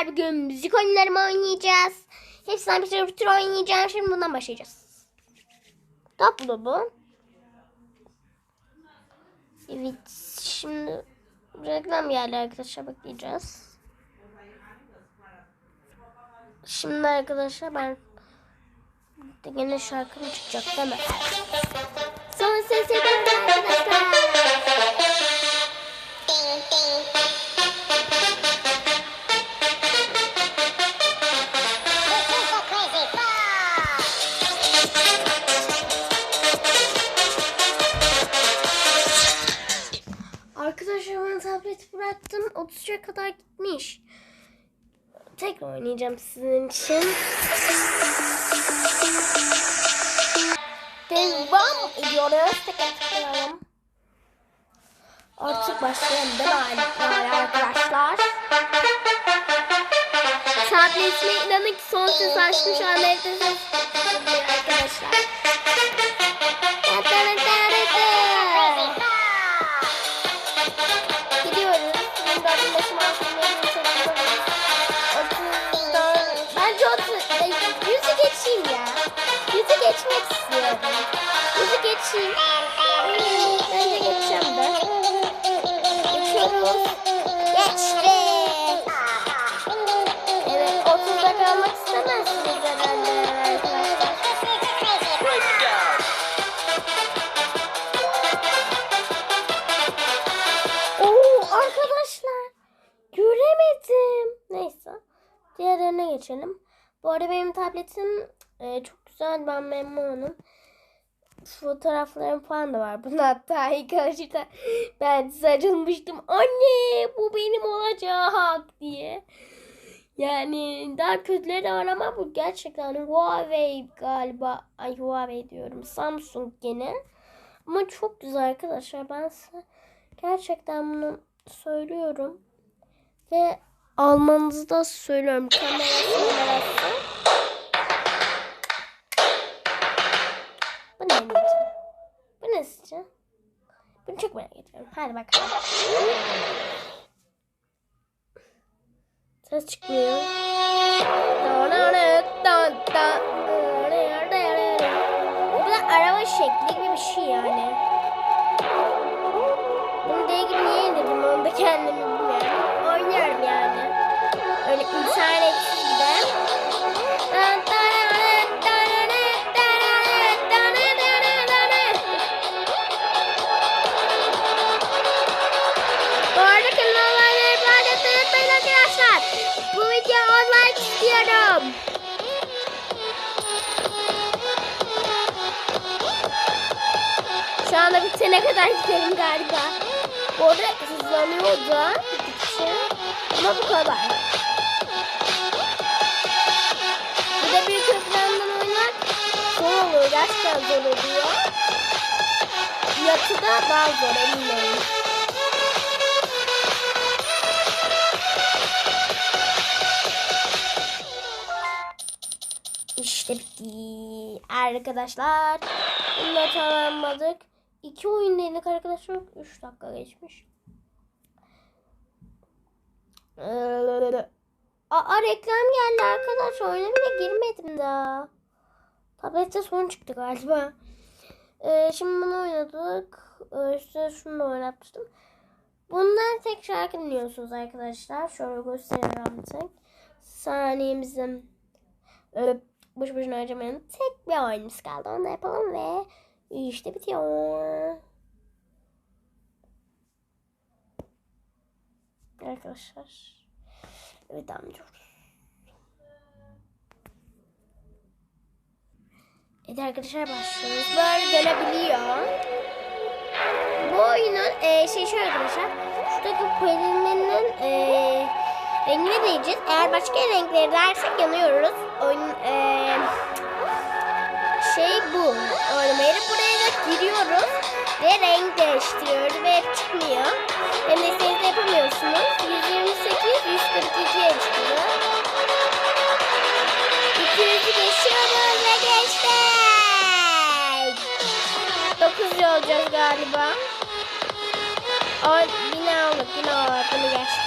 arkadaşlar. Bugün müzik oyunlarımı oynayacağız. Hepsinden bir tür tür oynayacağım. Şimdi bundan başlayacağız. Tatlı bu. Evet. Şimdi reklam geldi arkadaşlar. Bekleyeceğiz. Şimdi arkadaşlar ben de gene şarkım çıkacak değil mi? Tableti bıraktım. 33'e kadar gitmiş. Tekrar oynayacağım sizin için. Devam ediyoruz. Tekrar tıklayalım. Artık başlayalım değil arkadaşlar? Tabletime inanın ki son ses açmış geliyor arkadaşlar. Geçmek istiyorum. Yüzü geçeyim. De geçeceğim de. Geçiyoruz. Geçtik. Evet 30'da kalmak istemezsiniz herhalde arkadaşlar göremedim. Neyse diğerlerine geçelim. Bu arada benim tabletim e, çok güzel ben memnunum. Fotoğraflarım falan da var. Bunu hatta arkadaşlar ben sarılmıştım. Anne bu benim olacak diye. Yani daha kötüleri de var ama bu gerçekten Huawei galiba. Ay Huawei diyorum. Samsung gene. Ama çok güzel arkadaşlar. Ben size gerçekten bunu söylüyorum. Ve almanızı da söylüyorum. Kamerası kamerası. Ediyorum. Hadi bakalım. Ses çıkmıyor. Bu da araba şekli gibi bir şey yani. Bunu değil gibi niye indirdim onu da kendimi bilmiyorum. Oynuyorum yani. Öyle internetsiz Şu anda bitene kadar gidelim galiba. Bu arada hızlanıyor da. Ama bu kadar. Bir de büyük ekrandan oynar zor oluyor. Gerçekten zor oluyor. Yatıda daha zor eminim. İşte bitti. Arkadaşlar. Bunu tamamladık. İki oyun denedik arkadaşlar. Üç dakika geçmiş. Aa reklam geldi arkadaş. Oyuna bile girmedim daha. Tablette son çıktı galiba. Ee, şimdi bunu oynadık. Ee, işte şunu da oynatmıştım. Bundan tek şarkı dinliyorsunuz arkadaşlar. Şöyle gösteriyorum tek. Saniyemizin öyle boş boşuna harcamayalım. Tek bir oyunumuz kaldı. Onu da yapalım ve işte bitiyor. Arkadaşlar. Evet devam ediyoruz. Evet arkadaşlar başlıyoruz. Böyle. Bu oyunun e, şey şu arkadaşlar. Şuradaki pelininin e, rengine değeceğiz. Eğer başka renkleri dersek yanıyoruz. Oyun e, şey bu. Oynamayı buraya da giriyoruz. Ve renk değiştiriyoruz ve çıkmıyor. Hem de istediğinizde yapamıyorsunuz. 128, 142'ye çıkıyor. 200'ü geçiyoruz ve geçtik. 9 olacağız galiba. O yine aldık yine aldık bunu geçtik.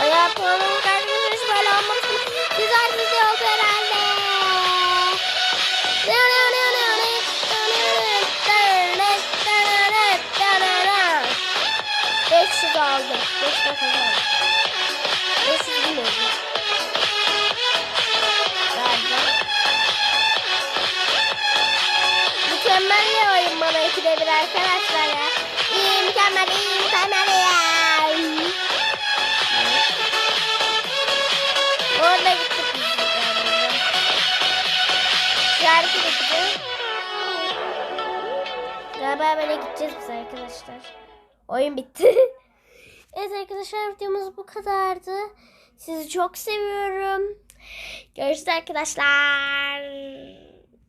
Bayağı puanım kalmış böyle olmasın. Güzel bir şey oldu herhalde. Beş yüz aldım. Beş yüz kazandım. Beş yüz bilmiyorum. Verdim. Mükemmel bir oyun bana ikide bir arkadaşlar mükemmel ya. Orada gittik biz. Şarkı gitti. Galiba böyle gideceğiz biz arkadaşlar. Oyun bitti. evet arkadaşlar videomuz bu kadardı. Sizi çok seviyorum. Görüşürüz arkadaşlar.